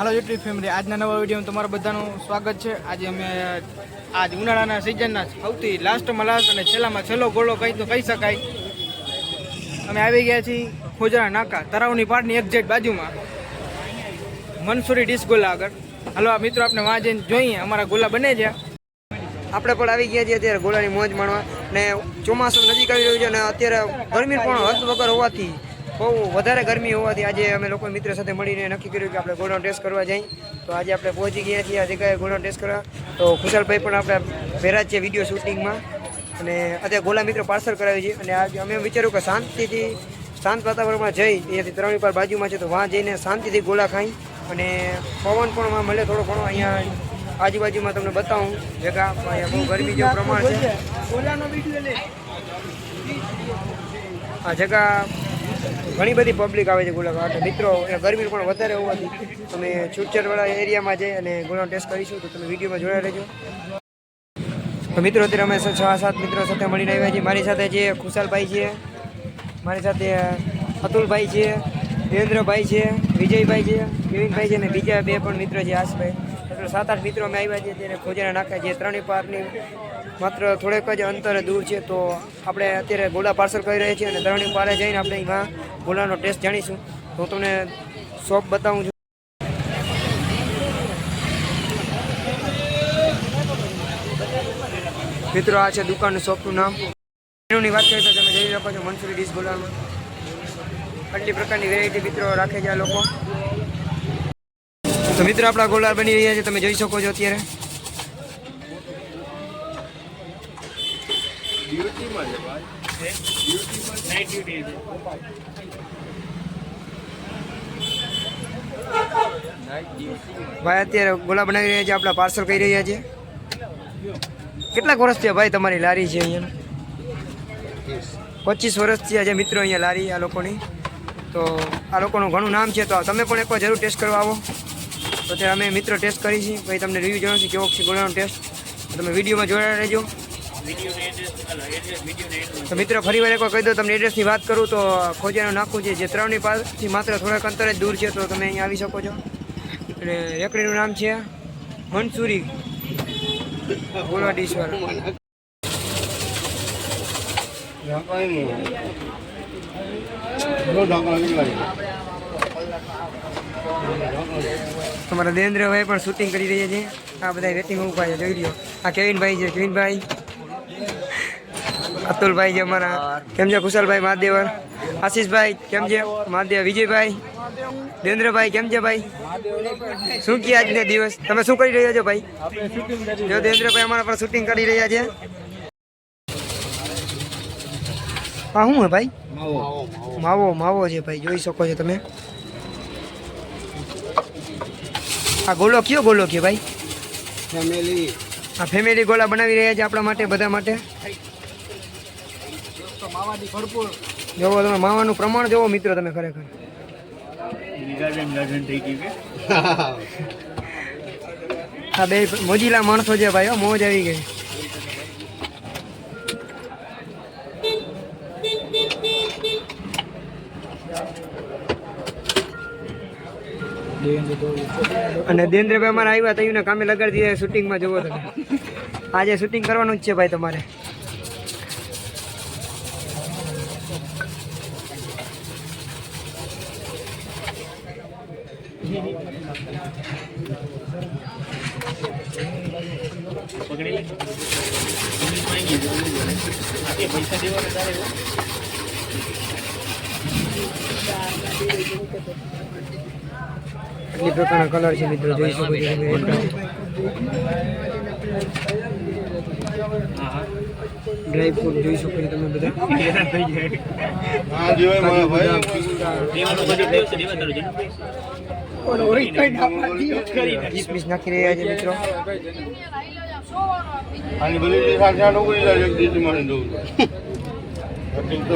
હાલો YouTube family આજના નવા વિડીયોમાં તમારું બધાનું સ્વાગત છે. આજે અમે, આજ ઉનાળાના સિઝનના સૌથી લાસ્ટમાં લાસ્ટ અને છેલ્લામાં છેલ્લો ગોળો કહી તો કહી શકાય. અમે આવી ગયા છીએ ખોજરા નાકા તરાવની પાડની એક્ઝેક્ટ બાજુમાં. મનસુરી ડિસ્ગોલા ગોલા આગળ. હાલો આ મિત્રો આપણે વાં જોઈએ, અમારા ગોલા બને છે. આપણે પણ આવી ગયા છીએ અત્યારે ગોળાની મોજ માણવા ને ચોમાસું નજીક આવી રહ્યું છે અને અત્યારે ગરમી પણ હદ વગર હોવાથી બહુ વધારે ગરમી હોવાથી આજે અમે લોકો મિત્ર સાથે મળીને નક્કી કર્યું કે આપણે ગોડાઉન ટેસ્ટ કરવા જઈએ તો આજે આપણે પહોંચી ગયા છીએ આ જગ્યાએ ગોડાઉન ટેસ્ટ કરવા? તો ખુશાલભાઈ પણ આપણે ભેરા છે વીડિયો શૂટિંગમાં અને અત્યારે ગોલા મિત્રો પાર્સલ કરાવી છે. અને આજે અમે વિચાર્યું કે શાંતિથી શાંત વાતાવરણમાં જઈ. અહીંયાથી ત્રણેય પાર બાજુમાં છે તો વાં જઈને શાંતિથી ગોળા ખાઈ. અને પવન પણ મળે થોડો ઘણો. અહીંયા આજુબાજુમાં તમને બતાવું. જગા અહીંયા બહુ ગરમી જેવું પ્રમાણ છે. આ જગા ઘણી બધી પબ્લિક આવે છે ગુલાબ માટે મિત્રો ગરમી પણ વધારે હોવાથી તમે છૂટછાટવાળા એરિયામાં જઈ અને ગુલાબ ટેસ્ટ કરીશું, તો તમે વિડીયોમાં જોયા રહેજો. તો મિત્રો, અત્યારે અમે છ, સાત મિત્રો સાથે મળીને આવ્યા છીએ. મારી સાથે છે ખુશાલભાઈ છે, મારી સાથે અતુલભાઈ છે, દેવેન્દ્રભાઈ છે, વિજયભાઈ છે, કેવિનભાઈ છે અને બીજા બે પણ મિત્ર છે આશભાઈ. એટલે સાત, આઠ મિત્રો અમે આવ્યા છીએ ત્યારે ખોજાના નાખ્યા છે. ત્રણેય પારની માત્ર થોડેક જ અંતરે દૂર છે, તો આપણે અત્યારે ગોળા પાર્સલ કરી રહ્યા છીએ અને ત્રણેય પારે જઈને આપણે એમાં ગોળાનો ટેસ્ટ જાણીશું. તો હું તમને શોપ બતાવું છું. મિત્રો, આ છે દુકાનનું શોપનું નામ. મેનુની વાત કરીએ તો તમે જોઈ શકો છો મનસુરી ડીશ ગોલામાં આટલી પ્રકારની વેરાયટી મિત્રો રાખે છે આ લોકો. તો મિત્રો, આપણા ગોલા બની રહ્યા છે, તમે જોઈ શકો છો અત્યારે. ભાઈ, અત્યારે ગોલા બનાવી રહ્યા છે, આપણા પાર્સલ કરી રહ્યા છે. કેટલાક વર્ષ થયા ભાઈ તમારી લારી છે અહીંયા? પચીસ વર્ષ થયા છે મિત્રો અહીંયા લારી આ લોકોની. તો આ લોકોનું ઘણું નામ છે, તો તમે પણ એકવાર જરૂર ટેસ્ટ કરવા આવો. તો ત્યારે અમે મિત્રો ટેસ્ટ કરી છીએ પછી તમને રિવ્યૂ જણાવશું કેવો છે ગોળાનો ટેસ્ટ તમે વિડીયોમાં જોયા રહેજો. તો મિત્રો, ફરી વાર કહી દો તમને એડ્રેસની વાત કરું તો ખોજાનું નાખું છે. જે ત્રણની પાસથી માત્ર થોડાક અંતરે જ દૂર છે, તો તમે અહીંયા આવી શકો છો. અને રેકડીનું નામ છે મનસુરી ગોળા ડીશવાળા તમારા દેન્દ્રભાઈ પણ શૂટિંગ કરી રહ્યા છે. આ બધા વેટિંગ ઊભા છે, જોઈ લો આ કેવિનભાઈ છે, કેવિનભાઈ. અતુલભાઈ છે અમારા, કેમ છે? કુશલભાઈ મહાદેવર આશીષભાઈ, કેમ છે? મહાદેવ વિજયભાઈ. દેવેન્દ્રભાઈ કેમ છે ભાઈ? શું કહે આજનો દિવસ? તમે શું કરી રહ્યા છો ભાઈ? જો દેન્દ્રભાઈ અમારા પર શૂટિંગ કરી રહ્યા છે. હા શું હે ભાઈ? માવો માવો છે ભાઈ, જોઈ શકો છો તમે. આ ગોલો કયો ગોલો કયો ભાઈ? ફેમિલી. આ ફેમિલી ગોલા બનાવી રહ્યા છે આપણા માટે, બધા માટે. જોવો તમે, માવાનું પ્રમાણ જોવો મિત્રો તમે ખરેખર. આ બે મોજીલા માણસો છે ભાઈ મોજ આવી ગઈ. અને દેન્દ્રભાઈ અમારે આવ્યા તો એને કામે લગાડી દીધા શૂટિંગમાં જવો તમે. આજે શૂટિંગ કરવાનું જ છે ભાઈ તમારે. આટલી પ્રકારના કલર છે મિત્રો, જોઈ શકો છો ડ્રાય ફ્રૂટ જોઈ શકો છો તમે બધા. નાખી રહ્યા છે મિત્રો. આની બધી આ લોકો એક દીધી મને દઉં તો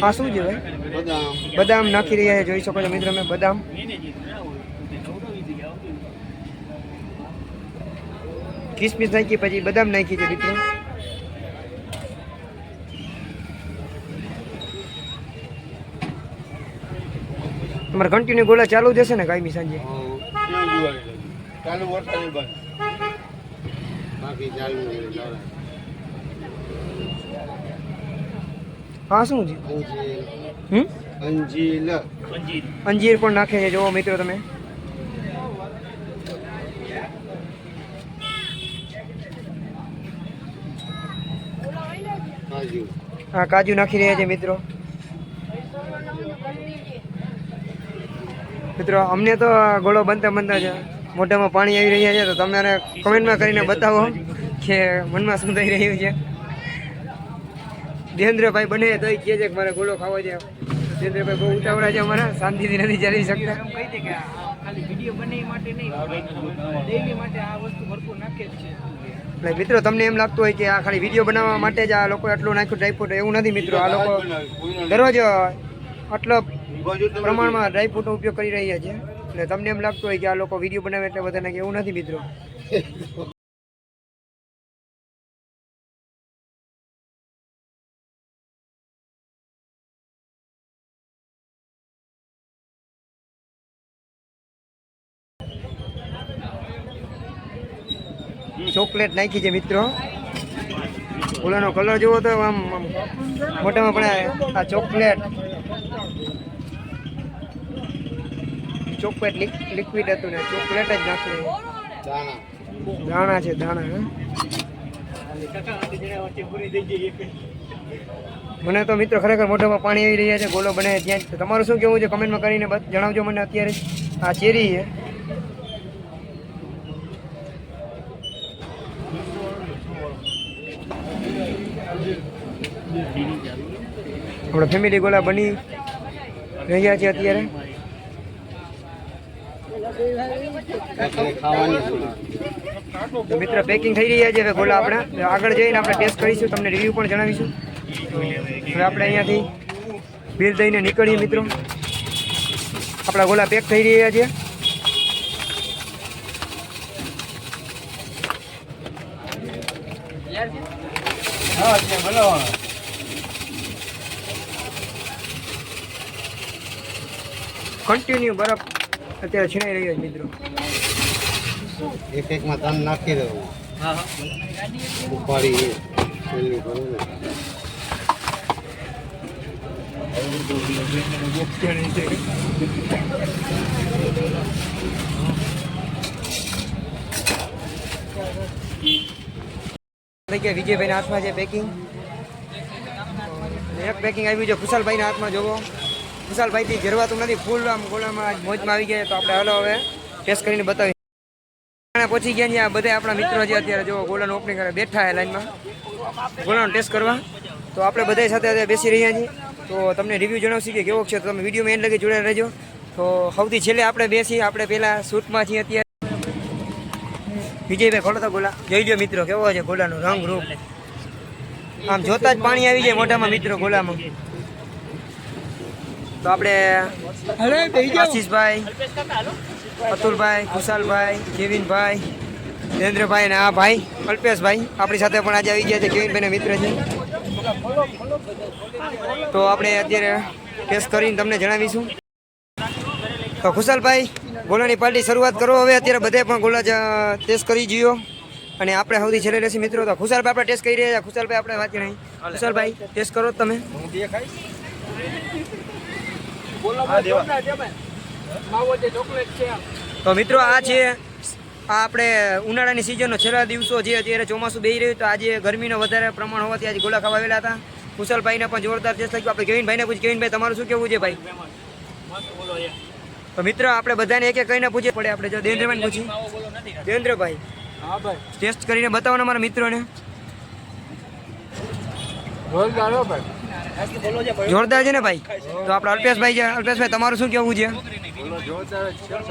આ શું છે ભાઈ બદામ નાખી રહ્યા છે જોઈ શકો છો મિત્રો મેં બદામ કિસમિસ નાખી પછી બદામ નાખી છે મિત્રો તમારે કન્ટિન્યુ ગોળા ચાલુ જશે ને કાયમી સાંજે ચાલુ વરસાદ બાકી ચાલુ હા શું છે? હમ? અંજીલ અંજીર. પણ નાખે છે જોવો મિત્રો તમે. હા કાજુ નાખી રહ્યા છે મિત્રો. મિત્રો અમને તો આ ગોળો બનતા બનતા છે મોઢામાં પાણી આવી રહ્યા છે તો તમે મને કમેન્ટમાં કરીને બતાવો કે મનમાં શું થઈ રહ્યું છે. દેવેન્દ્રભાઈ બને તો કહે છે કે મારે ગોળો ખાવો છે. દેવેન્દ્રભાઈ બહુ ઉતાવળા છે અમારા શાંતિથી નથી ચાલી શકતા. એ એટલે મિત્રો તમને એમ લાગતું હોય કે આ ખાલી વીડિયો બનાવવા માટે જ આ લોકો આટલું નાખ્યું ડ્રાયફ્રૂટ એવું નથી મિત્રો. આ લોકો દરરોજ આટલો પ્રમાણમાં ડ્રાયફ્રૂટનો ઉપયોગ કરી રહ્યા છે. એટલે તમને એમ લાગતું હોય કે આ લોકો વીડિયો બનાવે એટલે બધા નાખે એવું નથી મિત્રો. ચોકલેટ નાખી છે મિત્રો. ઓલાનો કલર જોવો તો આમ મોટામાં પણ આ ચોકલેટ. ચોકલેટ લિક્વિડ હતું ને, ચોકલેટ જ નાખ્યું દાણા છે, દાણા? મને તો મિત્રો ખરેખર મોઢામાં પાણી આવી રહ્યા છે, ગોલો બને ત્યાં તમારું શું કેવું છે? કમેન્ટમાં કરીને જણાવજો મને અત્યારે. આ ચેરી છે. આપણા ફેમિલી ગોલા બની રહ્યા છીએ અત્યારે. મિત્ર પેકિંગ થઈ રહ્યા છે હવે ગોલા આપણે. આગળ જઈને આપણે ટેસ્ટ કરીશું, તમને રિવ્યૂ પણ જણાવીશું. હવે આપણે અહીંયાથી બિલ દઈને નીકળીએ મિત્રો. આપણા ગોલા પેક થઈ રહ્યા છે. હા તે કન્ટિન્યુ બરફ અત્યારે છીણાઈ રહ્યો છે મિત્રો. એક એકમાં તન નાખી દેવું. ઉપાડી છેલ્લી ભરું ને. થઈ ગયા વિજયભાઈના હાથમાં છે પેકિંગ એક પેકિંગ આવ્યું છે ખુશાલભાઈના હાથમાં જોવો. ખુશાલભાઈથી ઘેરવાતું નથી. ફૂલ આમ ગોળામાં આજ મોજમાં આવી ગયા તો આપણે હલો હવે ટેસ્ટ કરીને બતાવી આપણે પહોંચી ગયા ત્યાં બધા આપણા મિત્રો છે અત્યારે જો ગોળાનું ઓપનિંગ કરે, બેઠા છે લાઈનમાં ગોળાનો ટેસ્ટ કરવા. તો આપણે બધા સાથે બેસી રહ્યા છીએ. તો તમને રિવ્યૂ જણાવશી કે કેવો છે? તો તમે વિડીયોમાં એન્ડ લગી જોડાઈ રહેજો. તો સૌથી છેલ્લે આપણે બેસી, આપણે પહેલાં શૂટમાં છીએ અત્યારે. વિજયભાઈ, ખોલો તો ગોલા જોઈ લો મિત્રો, કેવો છે ગોલાનો રંગ રૂપ આમ જોતા જ પાણી આવી જાય મોઢામાં મિત્રો ગોલામાં તો આપણે આશીષભાઈ અતુલભાઈ ખુશાલભાઈ કેવિનભાઈ નરેન્દ્રભાઈ અને આ ભાઈ અલ્પેશભાઈ આપણી સાથે પણ આજે આવી ગયા છે. કેવિનભાઈના મિત્ર છે. તો આપણે અત્યારે ટેસ્ટ કરીને તમને જણાવીશું. તો ખુશાલભાઈ ગોલાની પાર્ટી શરૂઆત કરો. હવે અત્યારે બધે પણ ગોલા ટેસ્ટ કરી જયો અને આપણે સૌથી છેલ્લે રહેશે મિત્રો. તો ખુશાલભાઈ આપણે ટેસ્ટ કરી રહ્યા ખુશાલભાઈ આપણે વાત નહીં ખુશાલભાઈ ટેસ્ટ કરો તમે. તો મિત્રો આ છે આ આપણે ઉનાળાની સિઝનનો છેલ્લા દિવસો છે અત્યારે ચોમાસું બે રહ્યું તો આજે ગરમીનો વધારે પ્રમાણ હોવાથી આજે ગોલા ખાવા આવેલા હતા. કુશલભાઈને પણ જોરદાર ટેસ્ટ લાગ્યું. આપણે કેવિનભાઈને પૂછ કેવિનભાઈ તમારું શું કેવું છે ભાઈ? તો મિત્રો આપણે બધાને એક એક કહીને પૂછીએ પડે. આપણે જો દેન્દ્રભાઈ પૂછી દેન્દ્રભાઈ હા ભાઈ. ટેસ્ટ કરીને બતાવો ને મારા મિત્રોને. જોરદાર છે ને ભાઈ? તો આપણા અલ્પેશભાઈ છે. અલ્પેશભાઈ તમારું શું કેવું છે?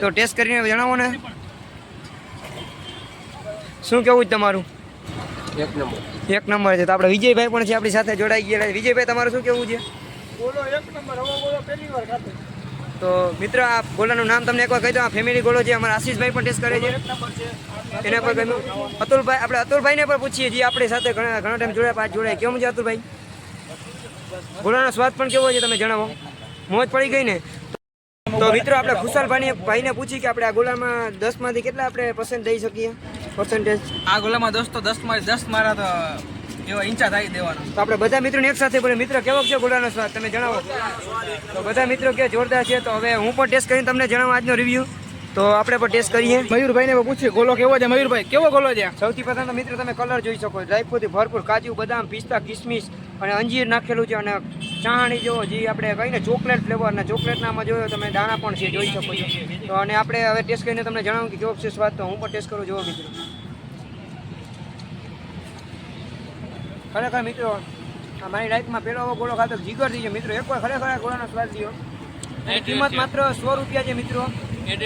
તો ટેસ્ટ કરીને જણાવો ને. શું કેવું છે તમારું? એક નંબર. એક નંબર છે. તો આપણે વિજયભાઈ પણ છે આપણી સાથે જોડાઈ ગયા વિજયભાઈ તમારું શું કેવું છે? બોલો એક નંબર. હવે બોલો પહેલી વાર ખાતે તો મિત્ર આ ગોલાનું નામ તમને એકવાર કહી દો. આ ફેમિલી ગોળો છે અમારા આશીષભાઈ પણ ટેસ્ટ કરે છે. એના પર ગમ્યું અતુલભાઈ આપણે અતુલભાઈને પણ પૂછીએ જે આપણી સાથે ઘણા ઘણા ટાઈમ જોડાયા પાંચ જોડાય. કેમ છે અતુલભાઈ? ગોળાનો સ્વાદ પણ કેવો છે તમે જણાવો. મોજ પડી ગઈ ને? તો મિત્રો આપણે ખુશાલભાઈ ભાઈને પૂછી કે આપણે આ ગોળામાં દસમાંથી કેટલા આપણે પર્સન્ટ દઈ શકીએ? પર્સન્ટેજ આ ગોલામાં દસમાં દસ મારા તો એવા ઈંચા થાય દેવાનો. તો આપણે બધા મિત્રોને એક સાથે બોલે મિત્ર કેવો છે ગોળાનો સ્વાદ? તમે જણાવો. તો બધા મિત્રો કે જોરદાર છે તો હવે હું પણ ટેસ્ટ કરીને તમને જણાવું આજનો રિવ્યુ તો આપણે પણ ટેસ્ટ કરીએ. મયુરભાઈને પૂછીએ ગોલો કેવો છે? મયુરભાઈ કેવો ગોલો છે? સૌથી પ્રથમ તો મિત્રો તમે કલર જોઈ શકો. ડ્રાયફ્રૂટથી ભરપૂર કાજુ બદામ પિસ્તા કિસમિસ અને અંજીર નાખેલું છે અને ચાણી જેવો જે આપણે કહીને ચોકલેટ ફ્લેવર અને ચોકલેટનામાં જોયો તમે દાણા પણ છે જોઈ શકો છો. તો અને આપણે હવે ટેસ્ટ કરીને તમને જણાવું કે કેવો છે સ્વાદ તો હું પણ ટેસ્ટ કરું જોવો મિત્રો. ખરેખર મિત્રો મારી લાઈફમાં પહેલો એવો ગોળો ખાતો જીગરથી છે મિત્રો એકવાર ખરેખર આ ગોળાનો સ્વાદ લીધો કિંમત માત્ર સો રૂપિયા છે મિત્રો.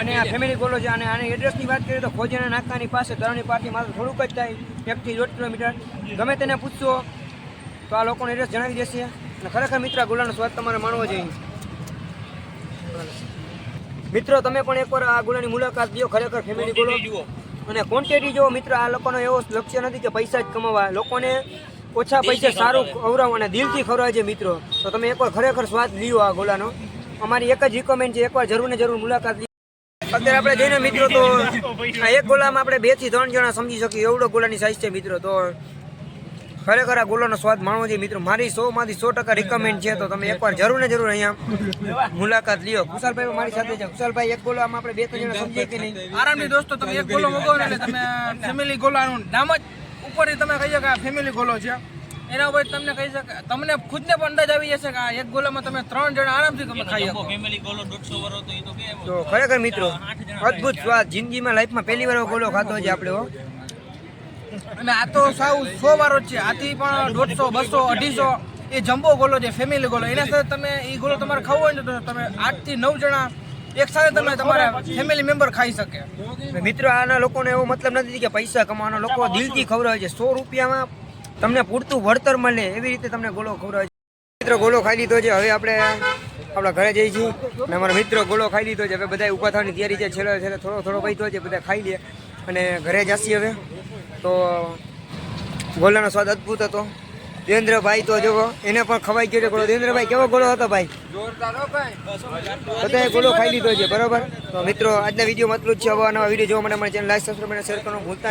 અને આ ફેમિલી ગોળો છે અને આની એડ્રેસની વાત કરીએ તો ખોજાના નાકાની પાસે ધરણી પાર્ટી માત્ર થોડુંક જ થાય એકથી દોઢ કિલોમીટર. ગમે તેને પૂછશો તો આ લોકોનો એડ્રેસ જણાવી દેશે. અને ખરેખર મિત્રો ગોળાનો સ્વાદ તમારે માણવો જોઈએ. મિત્રો તમે પણ એકવાર આ ગોળાની મુલાકાત લ્યો ખરેખર ફેમિલી ગોળો. અને ક્વોન્ટિટી જો મિત્રો આ લોકોનો એવો લક્ષ્ય નથી કે પૈસા જ કમાવા. લોકોને ઓછા પૈસે સારું ખવડાવો. અને દિલથી ખવડાવે છે મિત્રો. તો તમે એકવાર ખરેખર સ્વાદ લ્યો આ ગોલાનો. અમારી એક જ રિકમેન્ડ છે એકવાર જરૂર ને જરૂર મુલાકાત અત્યારે આપણે જઈને મિત્રો તો આ એક ગોલામાં આપણે બેથી ત્રણ જણા સમજી શકીએ એવડો ગોલાની સાઈઝ છે મિત્રો. તો ખરેખર આ ગોલાનો સ્વાદ માણવો છે મિત્રો. મારી સો માંથી સો ટકા રિકમેન્ડ છે તો તમે એકવાર જરૂર ને જરૂર અહીંયા મુલાકાત લ્યો. કુશાલભાઈ મારી સાથે છે. કુશાલભાઈ એક ગોલામાં આપણે બે ત્રણ જણા સમજીએ કે નહીં? આરામથી દોસ્તો તમે એક ગોલો મગાવો ને એટલે તમે ફેમિલી ગોલાનું નામ જ ઉપરથી તમે કહી શકો ફેમિલી ગોલો છે. એના ઉપર તમને કહી શકાય તમને ખુદને પણ અંદાજ આવી જશે કે આ એક ગોલામાં તમે ત્રણ જણા આરામથી તમે ખાઈ શકો. તો ખરેખર મિત્રો અદ્ભુત સ્વાદ જિંદગીમાં લાઈફમાં પહેલી વાર ગોલો ખાતો છે આપણે હો. અને આ તો સાવ સો વારો જ છે. આથી પણ દોઢસો બસો અઢીસો એ જમ્બો ગોલો છે ફેમિલી ગોલો. એના સાથે તમે એ ગોલો તમારે ખાવો હોય ને તો તમે આઠથી નવ જણા એક સાથે તમે તમારા ફેમિલી મેમ્બર ખાઈ શકે. મિત્રો આના લોકોને એવો મતલબ નથી કે પૈસા કમાવાનો લોકો દિલથી ખવડાવે છે. સો રૂપિયામાં તમને પૂરતું વળતર મળે એવી રીતે તમને ગોળો ખવડાવે છે. મિત્રો ગોળો ખાઈ લીધો છે. હવે આપણે આપણા ઘરે જઈશું. છીએ અને અમારા મિત્રો ગોળો ખાઈ લીધો છે. હવે બધા ઊભા થવાની તૈયારી છે. છેલ્લે છેલ્લે થોડો થોડો બચ્યો છે. બધા ખાઈ લે. અને ઘરે જશી હવે. તો ગોલાનો સ્વાદ અદ્ભુત હતો. દેવેન્દ્રભાઈ તો જો એને પણ ખવાઈ ગયો ગોળો. દેન્દ્રભાઈ કેવો ગોળો હતો ભાઈ? બધાએ ગોળો ખાઈ લીધો છે, બરોબર? મિત્રો, આજના વીડિયો મતલું જ છે. અવાનવા વીડિયો જોવા માટે અમારી ચેનલ લાઈક સબસ્ક્રાઈબ અને શેર કરવાનું ભૂલતા નહીં.